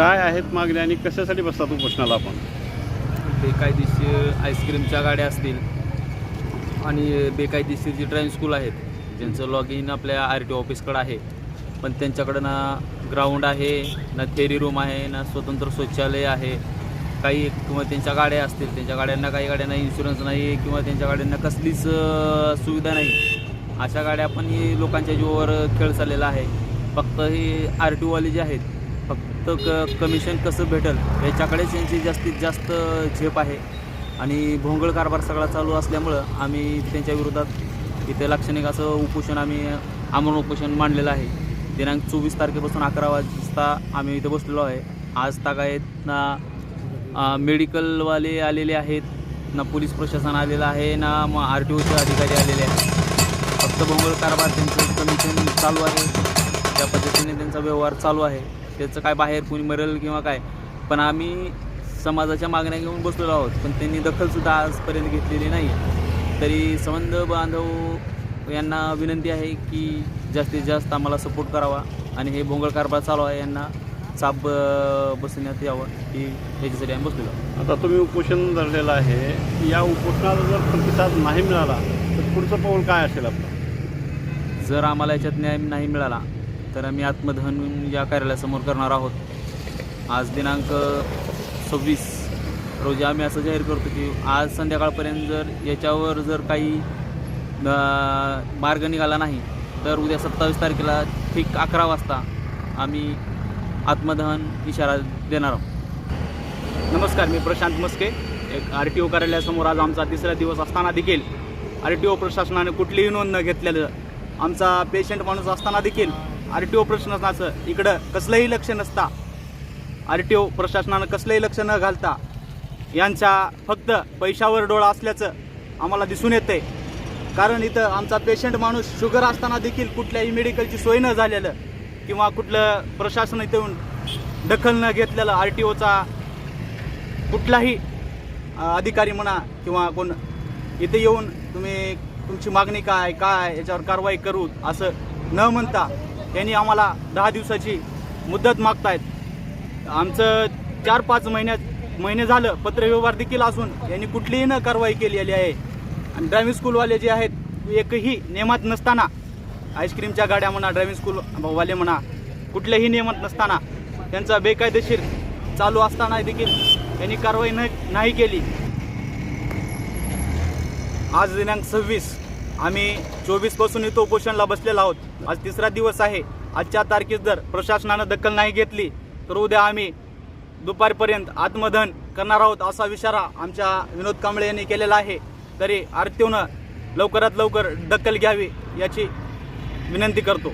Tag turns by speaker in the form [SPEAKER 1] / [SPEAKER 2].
[SPEAKER 1] काय आहेत मागण्या आणि कशासाठी बसतात उपोषणाला आपण?
[SPEAKER 2] बेकायदेशीर आईस्क्रीमच्या गाड्या असतील आणि बेकायदेशीर जी ड्रायव्हिंग स्कूल आहेत ज्यांचं लॉग इन आपल्या आर टी ऑफिसकडं आहे पण त्यांच्याकडं ना ग्राउंड आहे ना थेरी रूम आहे ना स्वतंत्र शौचालय आहे काही किंवा त्यांच्या गाड्या असतील त्यांच्या गाड्यांना काही गाड्यांना इन्शुरन्स नाही किंवा त्यांच्या गाड्यांना कसलीच सुविधा नाही अशा गाड्या पण लोकांच्या जीवावर खेळ चाललेला आहे. फक्त हे आर टी ओवाले जे आहेत फक्त क कमिशन कसं भेटेल याच्याकडेच यांची जास्तीत जास्त झेप आहे. आणि भोंगळ कारभार सगळा चालू असल्यामुळं आम्ही त्यांच्या विरोधात इथे लाक्षणिक असं उपोषण आम्ही आमरण उपोषण मांडलेलं आहे. दिनांक चोवीस तारखेपासून अकरा वाजता आम्ही इथे बसलेलो आहे. आज तागायत ना मेडिकलवाले आलेले आहेत ना पोलीस प्रशासन आलेलं आहे ना मग आर टी ओचे अधिकारी आलेले आहेत. फक्त भोंगळ कारभार त्यांचं कमिशन चालू आहे. त्या पद्धतीने त्यांचा व्यवहार चालू आहे. त्याचं काय बाहेर कोणी मरेल किंवा काय. पण आम्ही समाजाच्या मागण्या घेऊन बसलेलो आहोत. पण त्यांनी दखलसुद्धा आजपर्यंत घेतलेली नाही. तरी संबंध बांधव यांना विनंती आहे की जास्तीत जास्त आम्हाला सपोर्ट करावा. आणि हे भोंगळ कारभार चालू आहे यांना चाप अ, बसवण्यात यावं ही याच्यासाठी आम्ही बसलेलो आहोत.
[SPEAKER 1] आता तुम्ही उपोषण धरलेलं आहे. या उपोषणाला जर प्रतिसाद नाही मिळाला तर पुढचं पाऊल काय असेल आपलं?
[SPEAKER 2] जर आम्हाला याच्यात न्याय नाही मिळाला तर आम्ही आत्मदहन या कार्यालयासमोर करणार आहोत. आज दिनांक सव्वीस. रोजी आम्ही असं जाहीर करतो की आज संध्याकाळपर्यंत जर याच्यावर जर काही मार्ग निघाला नाही तर उद्या सत्तावीस तारखेला ठीक अकरा वाजता आम्ही आत्मदहन इशारा देणार आहोत.
[SPEAKER 3] नमस्कार मी प्रशांत मस्के. एक आर टी ओ कार्यालयासमोर आज आमचा तिसरा दिवस असताना देखील आर टी ओ प्रशासनाने कुठलीही नोंद न घेतलेलं आमचा पेशंट माणूस असताना देखील आर टी ओ प्रशासनाचं इकडं कसलंही लक्ष नसता. आर टी ओ प्रशासनानं कसलंही लक्ष न घालता यांच्या फक्त पैशावर डोळा असल्याचं आम्हाला दिसून येते कारण इथं आमचा पेशंट माणूस शुगर असताना देखील कुठल्याही मेडिकलची सोय न झालेलं किंवा कुठलं प्रशासन इथं येऊन दखल न घेतलेलं आर टी ओचा कुठलाही अधिकारी म्हणा किंवा कोण इथे येऊन तुम्ही तुमची मागणी काय काय याच्यावर कारवाई करू असं न म्हणता यांनी आम्हाला दहा दिवसाची मुदत मागतायत. आमचं चार पाच महिन्यात महिने झालं पत्रव्यवहार देखील असून यांनी कुठलीही न कारवाई केलेली आहे. आणि ड्रायव्हिंग स्कूलवाले जे आहेत एकही नियमात नसताना आईस्क्रीमच्या गाड्या म्हणा ड्रायव्हिंग स्कूल वाले म्हणा कुठल्याही नियमात नसताना त्यांचा बेकायदेशीर चालू असताना देखील यांनी कारवाई न नाही केली. आज दिनांक सव्वीस आम्ही चोवीसपासून इथं उपोषणला बसलेला आहोत. आज तिसरा दिवस आहे. आजच्या तारखेस जर प्रशासनानं दखल नाही घेतली तर उद्या आम्ही दुपारपर्यंत आत्मदहन करणार आहोत असा इशारा आमच्या विनोद कांबळे यांनी केलेला आहे. तरी आरतीवनं लवकरात लवकर दखल घ्यावी याची विनंती करतो.